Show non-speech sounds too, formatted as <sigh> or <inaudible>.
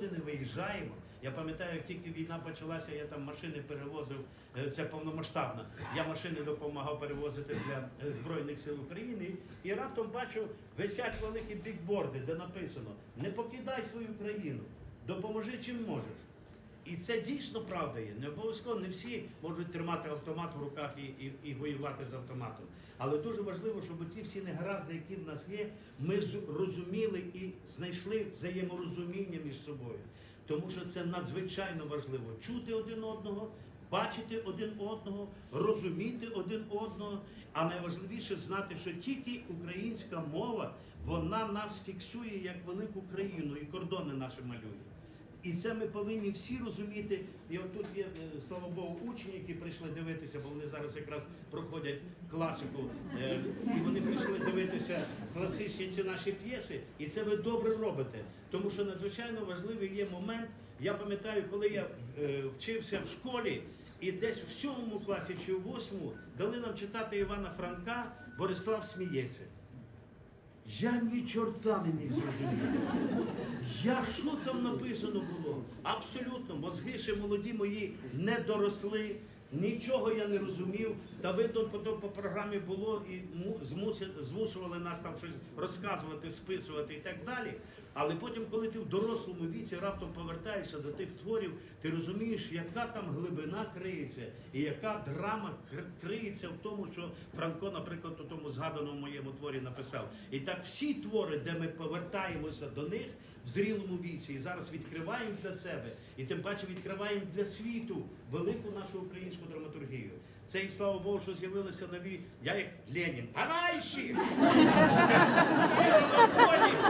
нікуди не виїжджаємо. Я пам'ятаю, як тільки війна почалася, я там машини перевозив, е, це повномасштабно. Я машини допомагав перевозити для е, Збройних сил України. І раптом бачу, висять великі бікборди, де написано: не покидай свою країну, допоможи чим можеш. І це дійсно правда є. Не обов'язково не всі можуть тримати автомат в руках і, і, і воювати з автоматом. Але дуже важливо, щоб ті всі негаразди, які в нас є, ми розуміли і знайшли взаєморозуміння між собою. Тому що це надзвичайно важливо чути один одного, бачити один одного, розуміти один одного. А найважливіше знати, що тільки українська мова вона нас фіксує як велику країну і кордони наші малює. І це ми повинні всі розуміти. І от тут є, е, слава Богу, учні, які прийшли дивитися, бо вони зараз якраз проходять класику. е, І вони прийшли дивитися класичні ці наші п'єси. І це ви добре робите. Тому що надзвичайно важливий є момент. Я пам'ятаю, коли я е, вчився в школі, і десь в сьомому класі чи у восьмому дали нам читати Івана Франка Борислав сміється. Я ні чорта не міг зрозуміти. Я що там написано було? Абсолютно, мозги ще молоді мої не доросли, нічого я не розумів. Та видно, потім по програмі було і змусили нас там щось розказувати, списувати і так далі. Але потім, коли ти в дорослому віці раптом повертаєшся до тих творів, ти розумієш, яка там глибина криється, і яка драма криється в тому, що Франко, наприклад, у тому згаданому моєму творі написав. І так всі твори, де ми повертаємося до них в зрілому віці, і зараз відкриваємо для себе, і тим паче відкриваємо для світу велику нашу українську драматургію. Це і слава Богу, що з'явилися нові. Я як Ленін. Товариші! <laughs>